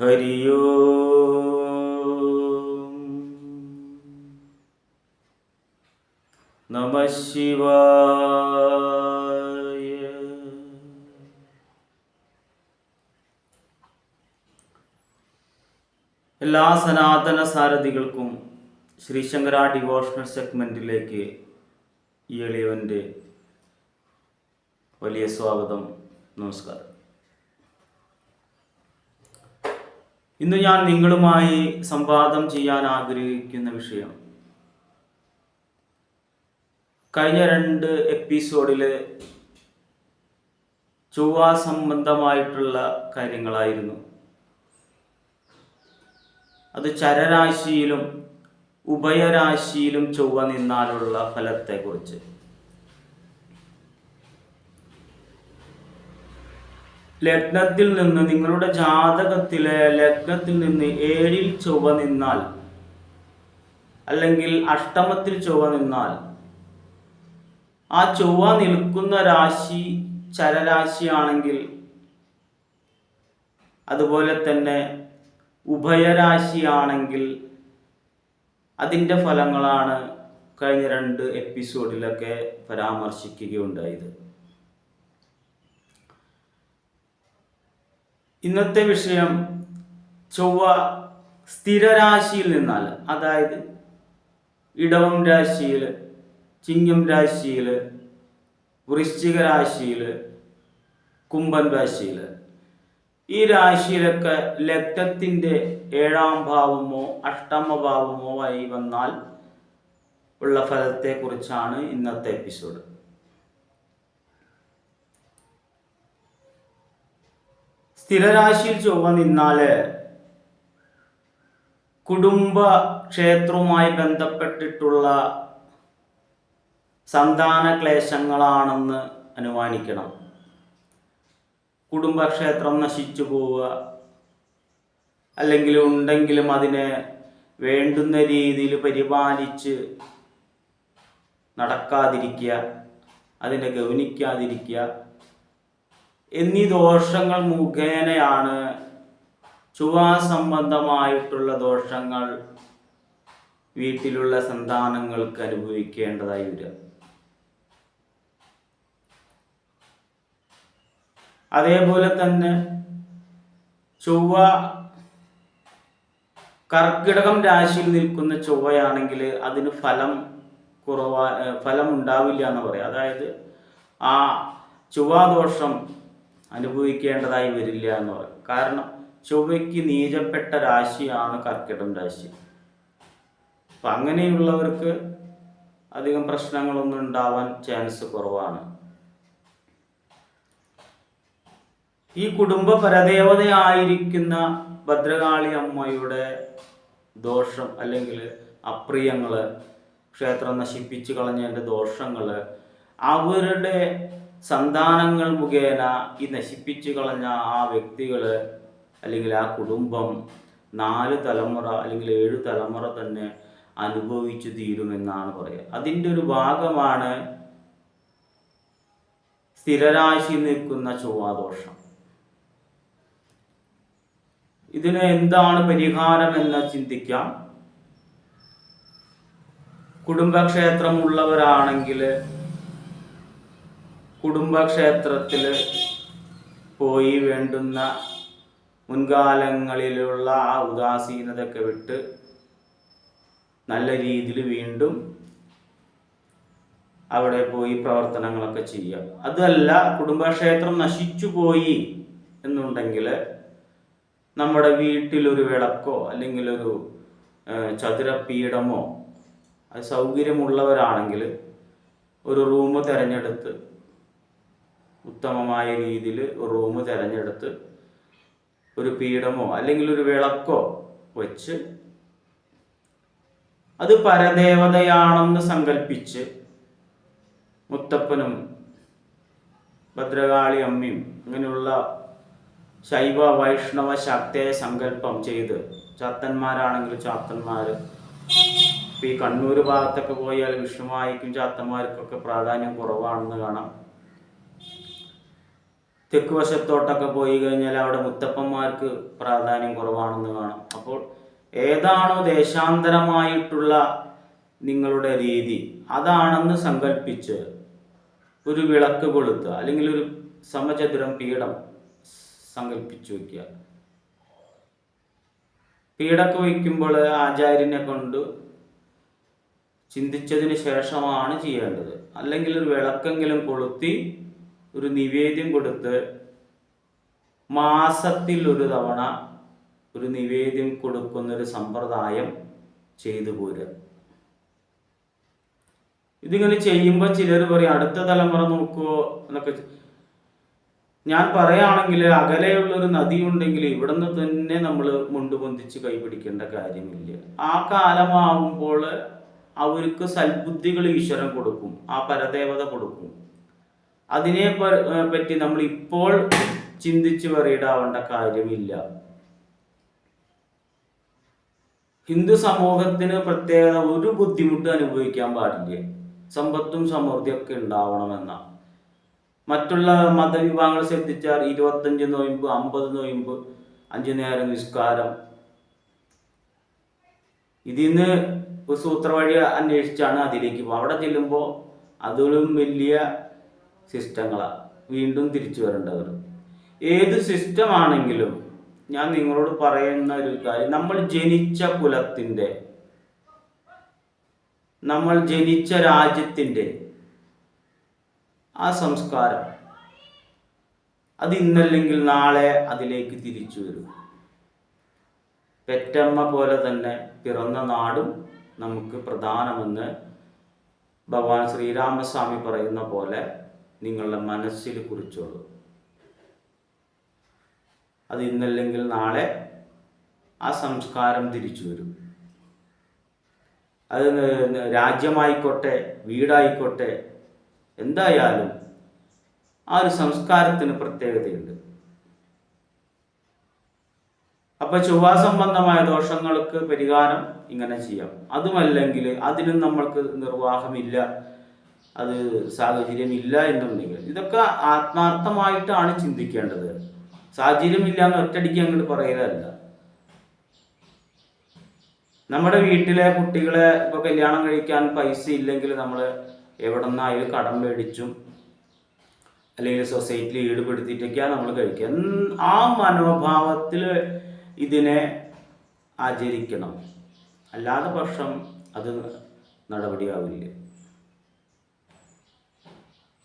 ഹരിയോ. നമ ശിവായ. എല്ലാ സനാതന സാരഥികൾക്കും ശ്രീശങ്കര ഡിവോഷണൽ സെഗ്മെന്റിലേക്ക് ഈ എളിയവന്റെ വലിയ സ്വാഗതം. നമസ്കാരം. ഇന്ന് ഞാൻ നിങ്ങളുമായി സംവാദം ചെയ്യാൻ ആഗ്രഹിക്കുന്ന വിഷയം. കഴിഞ്ഞ രണ്ട് എപ്പിസോഡിലെ ചൊവ്വ സംബന്ധമായിട്ടുള്ള കാര്യങ്ങളായിരുന്നു. അത് ചരരാശിയിലും ഉഭയരാശിയിലും ചൊവ്വ നിന്നാലുള്ള ഫലത്തെക്കുറിച്ച്. ലഗ്നത്തിൽ നിന്ന് നിങ്ങളുടെ ജാതകത്തിലെ ലഗ്നത്തിൽ നിന്ന് ഏഴിൽ ചൊവ്വ നിന്നാൽ അല്ലെങ്കിൽ അഷ്ടമത്തിൽ ചൊവ്വ നിന്നാൽ ആ ചൊവ്വ നിൽക്കുന്ന രാശി ചരരാശിയാണെങ്കിൽ അതുപോലെ തന്നെ ഉഭയരാശിയാണെങ്കിൽ അതിന്റെ ഫലങ്ങളാണ് കഴിഞ്ഞ രണ്ട് എപ്പിസോഡിലൊക്കെ പരാമർശിക്കുകയുണ്ടായത്. ഇന്നത്തെ വിഷയം ചൊവ്വ സ്ഥിരരാശിയിൽ നിന്നാൽ അതായത് ഇടവം രാശിയിൽ ചിങ്ങം രാശിയിൽ വൃശ്ചിക രാശിയിൽ കുംഭൻ രാശിയിൽ. ഈ രാശിയിലൊക്കെ ലഗ്നത്തിന്റെ ഏഴാം ഭാവമോ അഷ്ടമ ഭാവമോ ആയി വന്നാൽ ഉള്ള ഫലത്തെക്കുറിച്ചാണ് ഇന്നത്തെ എപ്പിസോഡ്. സ്ഥിരരാശിയിൽ ചൊവ്വ നിന്നാൽ കുടുംബ ക്ഷേത്രവുമായി ബന്ധപ്പെട്ടിട്ടുള്ള സന്താന ക്ലേശങ്ങളാണെന്ന് അനുമാനിക്കണം. കുടുംബക്ഷേത്രം നശിച്ചു പോവുക. അല്ലെങ്കിൽ ഉണ്ടെങ്കിലും അതിനെ വേണ്ടുന്ന രീതിയിൽ പരിപാലിച്ച് നടക്കാതിരിക്കുക. അതിനെ ഗൗനിക്കാതിരിക്കുക. എന്നീ ദോഷങ്ങൾ മുഖേനയാണ് ചുവാ സംബന്ധമായിട്ടുള്ള ദോഷങ്ങൾ വീട്ടിലുള്ള സന്താനങ്ങൾക്ക് അനുഭവിക്കേണ്ടതായി വരിക. അതേപോലെ തന്നെ ചൊവ്വ കർക്കിടകം രാശിയിൽ നിൽക്കുന്ന ചൊവ്വയാണെങ്കിൽ അതിന് ഫലം കുറവാ ഫലം ഉണ്ടാവില്ല എന്ന് പറയാം അതായത് ആ ചൊവ്വാദോഷം അനുഭവിക്കേണ്ടതായി വരില്ല എന്ന് പറയും. കാരണം ചൊവ്വയ്ക്ക് നീചപ്പെട്ട രാശിയാണ് കർക്കിടം രാശി. അപ്പം അങ്ങനെയുള്ളവർക്ക് അധികം പ്രശ്നങ്ങളൊന്നും ഉണ്ടാവാൻ ചാൻസ് കുറവാണ്. ഈ കുടുംബ പരദേവതയായിരിക്കുന്ന ഭദ്രകാളി അമ്മയുടെ ദോഷം അല്ലെങ്കിൽ അപ്രിയങ്ങൾ ക്ഷേത്രം നശിപ്പിച്ചു കളഞ്ഞതിന്റെ ദോഷങ്ങൾ അവരുടെ സന്താനങ്ങൾ മുഖേന ഈ നശിപ്പിച്ചു കളഞ്ഞ ആ വ്യക്തികൾ അല്ലെങ്കിൽ ആ കുടുംബം നാല് തലമുറ അല്ലെങ്കിൽ ഏഴ് തലമുറ തന്നെ അനുഭവിച്ചു തീരുമെന്നാണ് പറയുക. അതിന്റെ ഒരു ഭാഗമാണ് സ്ഥിരരാശി നിൽക്കുന്ന ചൊവ്വാദോഷം. ഇതിന് എന്താണ് പരിഹാരമെന്ന് ചിന്തിക്കാം. കുടുംബക്ഷേത്രമുള്ളവരാണെങ്കിൽ കുടുംബക്ഷേത്രത്തിൽ പോയി വേണ്ടുന്ന മുൻകാലങ്ങളിലുള്ള ആ ഉദാസീനതയൊക്കെ വിട്ട് നല്ല രീതിയിൽ വീണ്ടും അവിടെ പോയി പ്രവർത്തനങ്ങളൊക്കെ ചെയ്യാം. അതല്ല കുടുംബക്ഷേത്രം നശിച്ചു പോയി എന്നുണ്ടെങ്കിൽ നമ്മുടെ വീട്ടിലൊരു വിളക്കോ അല്ലെങ്കിൽ ഒരു ചതുരപീഠമോ അത് സൗകര്യമുള്ളവരാണെങ്കിൽ ഒരു റൂം തിരഞ്ഞെടുത്ത് ഉത്തമമായ രീതിയിൽ റൂം തിരഞ്ഞെടുത്ത് ഒരു പീഠമോ അല്ലെങ്കിൽ ഒരു വിളക്കോ വച്ച് അത് പരദേവതയാണെന്ന് സങ്കല്പിച്ച് മുത്തപ്പനും ഭദ്രകാളി അമ്മയും അങ്ങനെയുള്ള ശൈവ വൈഷ്ണവ ശക്തയെ സങ്കല്പം ചെയ്ത് ചാത്തന്മാരാണെങ്കിൽ ചാത്തന്മാർ ഇപ്പം ഈ കണ്ണൂർ ഭാഗത്തൊക്കെ പോയാൽ വിഷ്ണുമായിക്കും ചാത്തന്മാർക്കൊക്കെ പ്രാധാന്യം കുറവാണെന്ന് കാണാം. തെക്ക് വശത്തോട്ടൊക്കെ പോയി കഴിഞ്ഞാൽ അവിടെ മുത്തപ്പന്മാർക്ക് പ്രാധാന്യം കുറവാണെന്ന് കാണാം. അപ്പോൾ ഏതാണോ ദേശാന്തരമായിട്ടുള്ള നിങ്ങളുടെ രീതി അതാണെന്ന് സങ്കല്പിച്ച് ഒരു വിളക്ക് കൊളുത്തുക അല്ലെങ്കിൽ ഒരു സമചതുരം പീഠം സങ്കല്പിച്ചു വയ്ക്കുക. പീഠക്ക് വയ്ക്കുമ്പോൾ ആചാര്യനെ കൊണ്ട് ചിന്തിച്ചതിന് ശേഷമാണ് ചെയ്യേണ്ടത്. അല്ലെങ്കിൽ ഒരു വിളക്കെങ്കിലും കൊളുത്തി ഒരു നിവേദ്യം കൊടുത്ത് മാസത്തിൽ ഒരു തവണ ഒരു നിവേദ്യം കൊടുക്കുന്നൊരു സമ്പ്രദായം ചെയ്തു പോരുക ഇതിങ്ങനെ ചെയ്യുമ്പോൾ ചിലർ പറയും അടുത്ത തലമുറ നോക്കുമോ എന്നൊക്കെ ഞാൻ പറയുകയാണെങ്കിൽ അകലെയുള്ളൊരു നദി ഉണ്ടെങ്കിൽ നിന്ന് തന്നെ നമ്മൾ മുണ്ടുപൊന്തിച്ച് കൈപിടിക്കേണ്ട കാര്യമില്ല. ആ കാലമാകുമ്പോൾ അവർക്ക് സൽബുദ്ധികൾ ഈശ്വരൻ കൊടുക്കും ആ പരദേവത കൊടുക്കും. അതിനെ പറ്റി നമ്മൾ ഇപ്പോൾ ചിന്തിച്ച് പറയിടാവേണ്ട കാര്യമില്ല. ഹിന്ദു സമൂഹത്തിന് പ്രത്യേകത ഒരു ബുദ്ധിമുട്ട് അനുഭവിക്കാൻ പാടില്ല. സമ്പത്തും സമൃദ്ധിയൊക്കെ ഉണ്ടാവണമെന്ന. മറ്റുള്ള മതവിഭാഗങ്ങൾ ശ്രദ്ധിച്ചാൽ ഇരുപത്തഞ്ച് നോയമ്പ് അമ്പത് നോയമ്പ് അഞ്ചു നേരം നിസ്കാരം. ഇതിന്ന് ഒരു സൂത്രവഴി അന്വേഷിച്ചാണ് അതിലേക്ക് അവിടെ ചെല്ലുമ്പോൾ അതിലും വലിയ സിസ്റ്റങ്ങളാണ് വീണ്ടും തിരിച്ചു വരേണ്ടവർ ഏത് സിസ്റ്റം ആണെങ്കിലും ഞാൻ നിങ്ങളോട് പറയുന്ന ഒരു കാര്യം നമ്മൾ ജനിച്ച കുലത്തിന്റെ നമ്മൾ ജനിച്ച രാജ്യത്തിന്റെ ആ സംസ്കാരം അത് ഇന്നല്ലെങ്കിൽ നാളെ അതിലേക്ക് തിരിച്ചു വരും. പെറ്റമ്മ പോലെ തന്നെ പിറന്ന നാടും നമുക്ക് പ്രധാനമെന്ന് ഭഗവാൻ ശ്രീരാമസ്വാമി പറയുന്ന പോലെ നിങ്ങളുടെ മനസ്സിൽ കുറിച്ചോളൂ. അത് ഇന്നല്ലെങ്കിൽ നാളെ ആ സംസ്കാരം തിരിച്ചു വരും. അത് രാജ്യമായിക്കോട്ടെ വീടായിക്കോട്ടെ എന്തായാലും ആ ഒരു സംസ്കാരത്തിന് പ്രത്യേകതയുണ്ട്. അപ്പൊ ചൊവ്വാ സംബന്ധമായ ദോഷങ്ങൾക്ക് പരിഹാരം ഇങ്ങനെ ചെയ്യാം. അതുമല്ലെങ്കിൽ അതിനും നമ്മൾക്ക് നിർവാഹമില്ല. അത് സാഹചര്യമില്ല എന്നുണ്ടെങ്കിൽ. ഇതൊക്കെ ആത്മാർത്ഥമായിട്ടാണ് ചിന്തിക്കേണ്ടത്. സാഹചര്യമില്ല എന്ന് ഒറ്റടിക്ക് അങ്ങോട്ട് പറയലല്ല. നമ്മുടെ വീട്ടിലെ കുട്ടികളെ ഇപ്പൊ കല്യാണം കഴിക്കാൻ പൈസ ഇല്ലെങ്കിൽ നമ്മൾ എവിടെ നിന്നായാലും കടം മേടിച്ചും അല്ലെങ്കിൽ സൊസൈറ്റിയിൽ ഈടുപെടുത്തിയിട്ടൊക്കെയാണ് നമ്മൾ കഴിക്കുക. ആ മനോഭാവത്തിൽ ഇതിനെ ആചരിക്കണം. അല്ലാതെ പക്ഷം അത് നടപടിയാവില്ല.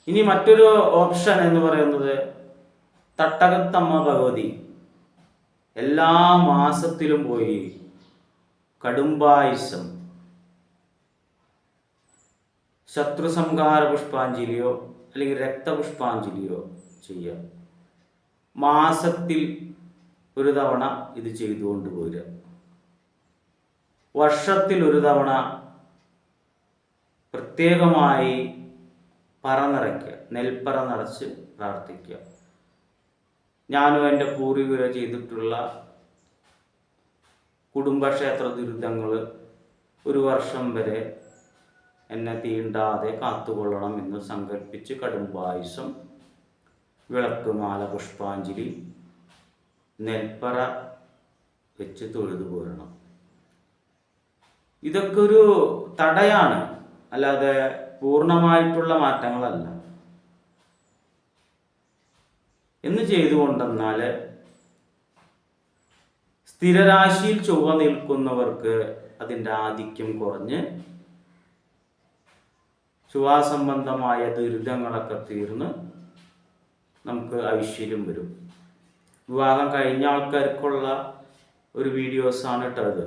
ഇനി മറ്റൊരു ഓപ്ഷൻ എന്ന് പറയുന്നത് തട്ടകത്തമ്മ ഭഗവതി. എല്ലാ മാസത്തിലും പോയി കടുംബായുസം. ശത്രുസംഹാര പുഷ്പാഞ്ജലിയോ അല്ലെങ്കിൽ രക്തപുഷ്പാഞ്ജലിയോ ചെയ്യുക മാസത്തിൽ ഒരു തവണ ഇത് ചെയ്തുകൊണ്ട് പോരുക. വർഷത്തിൽ ഒരു തവണ പ്രത്യേകമായി പറ നിറയ്ക്കുക നെൽപ്പറ നിറച്ച് പ്രാർത്ഥിക്കുക. ഞാനും എന്റെ പൂർവികരെ ചെയ്തിട്ടുള്ള കുടുംബക്ഷേത്ര ദുരിതങ്ങൾ ഒരു വർഷം വരെ എന്നെ തീണ്ടാതെ കാത്തുകൊള്ളണം എന്ന് സങ്കല്പിച്ച് കടുംബായുസം വിളക്കുമാല പുഷ്പാഞ്ജലി നെൽപ്പറ വെച്ച് തൊഴുതു പോരണം. ഇതൊക്കെ ഒരു തടയാണ്. അല്ലാതെ പൂർണമായിട്ടുള്ള മാറ്റങ്ങളല്ല. എന്ന് ചെയ്തുകൊണ്ടെന്നാൽ സ്ഥിരരാശിയിൽ ചൊവ്വ നിൽക്കുന്നവർക്ക് അതിന്റെ ആധിക്യം കുറഞ്ഞ് ചൊവ്വാസംബന്ധമായ ദുരിതങ്ങളൊക്കെ തീർന്ന് നമുക്ക് ഐശ്വര്യം വരും. വിവാഹം കഴിഞ്ഞ ആൾക്കാർക്കുള്ള ഒരു വീഡിയോസാണ് ഇട്ടത്.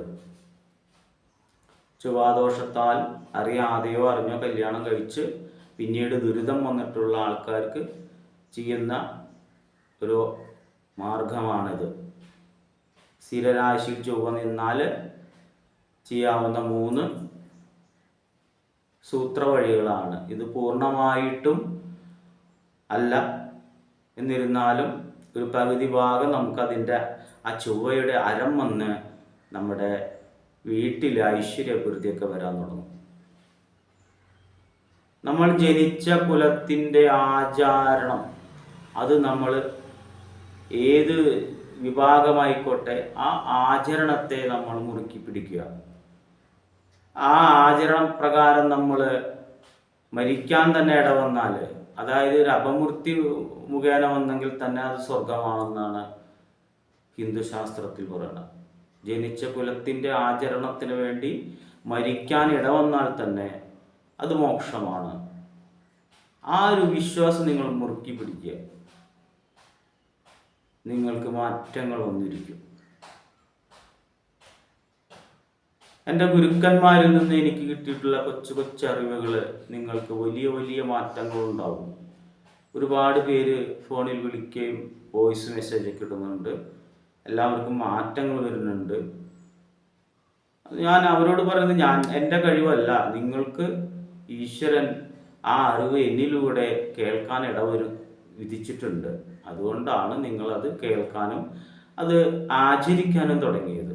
ചൊവ്വാദോഷത്താൽ അറിയാതെയോ അറിഞ്ഞോ കല്യാണം കഴിച്ച് പിന്നീട് ദുരിതം വന്നിട്ടുള്ള ആൾക്കാർക്ക് ചെയ്യുന്ന ഒരു മാർഗമാണിത്. സ്ഥിരരാശിയിൽ ചൊവ്വ നിന്നാൽ ചെയ്യാവുന്ന മൂന്ന് സൂത്രവഴികളാണ്. ഇത് പൂർണമായിട്ടും അല്ല. എന്നിരുന്നാലും ഒരു പകുതി ഭാഗം നമുക്കതിന്റെ ആ ചൊവ്വയുടെ അരം വന്ന് നമ്മുടെ വീട്ടിൽ ഐശ്വര്യപൂർത്തിയൊക്കെ വരാൻ തുടങ്ങും. നമ്മൾ ജനിച്ച കുലത്തിന്റെ ആചാരണം അത് നമ്മൾ ഏത് വിഭാഗമായിക്കോട്ടെ ആ ആചരണത്തെ നമ്മൾ മുറുക്കി പിടിക്കുക. ആ ആചരണ പ്രകാരം നമ്മൾ മരിക്കാൻ തന്നെ ഇടവന്നാൽ അതായത് ഒരു അപമൂർത്തി മുഖേന വന്നെങ്കിൽ തന്നെ അത് സ്വർഗമാണെന്നാണ് ഹിന്ദുശാസ്ത്രത്തിൽ പറയുന്നത്. ജനിച്ച കുലത്തിന്റെ ആചരണത്തിന് വേണ്ടി മരിക്കാൻ ഇടവന്നാൽ തന്നെ അത് മോക്ഷമാണ്. ആ ഒരു വിശ്വാസം നിങ്ങൾ മുറുക്കി പിടിക്കുക. നിങ്ങൾക്ക് മാറ്റങ്ങൾ വന്നിരിക്കും. എന്റെ ഗുരുക്കന്മാരിൽ നിന്ന് എനിക്ക് കിട്ടിയിട്ടുള്ള കൊച്ചു കൊച്ചു അറിവുകൾ നിങ്ങൾക്ക് വലിയ വലിയ മാറ്റങ്ങൾ ഉണ്ടാവും. ഒരുപാട് പേര് ഫോണിൽ വിളിക്കുകയും വോയിസ് മെസ്സേജ് ഇടുന്നുണ്ട്. എല്ലാവർക്കും മാറ്റങ്ങൾ വരുന്നുണ്ട്. ഞാൻ അവരോട് പറയുന്നത് ഞാൻ എന്റെ കഴിവല്ല. നിങ്ങൾക്ക് ഈശ്വരൻ ആ അറിവ് എന്നിലൂടെ കേൾക്കാൻ ഇടവരും വിധിച്ചിട്ടുണ്ട്. അതുകൊണ്ടാണ് നിങ്ങളത് കേൾക്കാനും അത് ആചരിക്കാനും തുടങ്ങിയത്.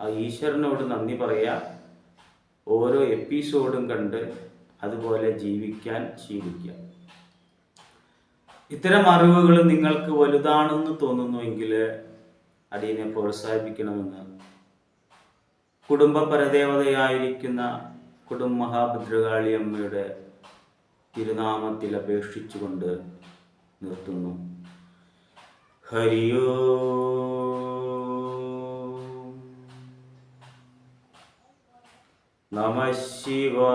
ആ ഈശ്വരനോട് നന്ദി പറയുക ഓരോ എപ്പിസോഡും കണ്ട് അതുപോലെ ജീവിക്കാൻ ശീലിക്കുക ഇത്തരം അറിവുകൾ നിങ്ങൾക്ക് വലുതാണെന്ന് തോന്നുന്നുവെങ്കിൽ അടിയനെ പ്രോത്സാഹിപ്പിക്കണമെന്ന്. കുടുംബപരദേവതയായിരിക്കുന്ന കുടുംബ മഹാഭദ്രകാളി അമ്മയുടെ തിരുനാമത്തിൽ അപേക്ഷിച്ചുകൊണ്ട് നിർത്തുന്നു. ഹരിയോ. നമ ശിവായ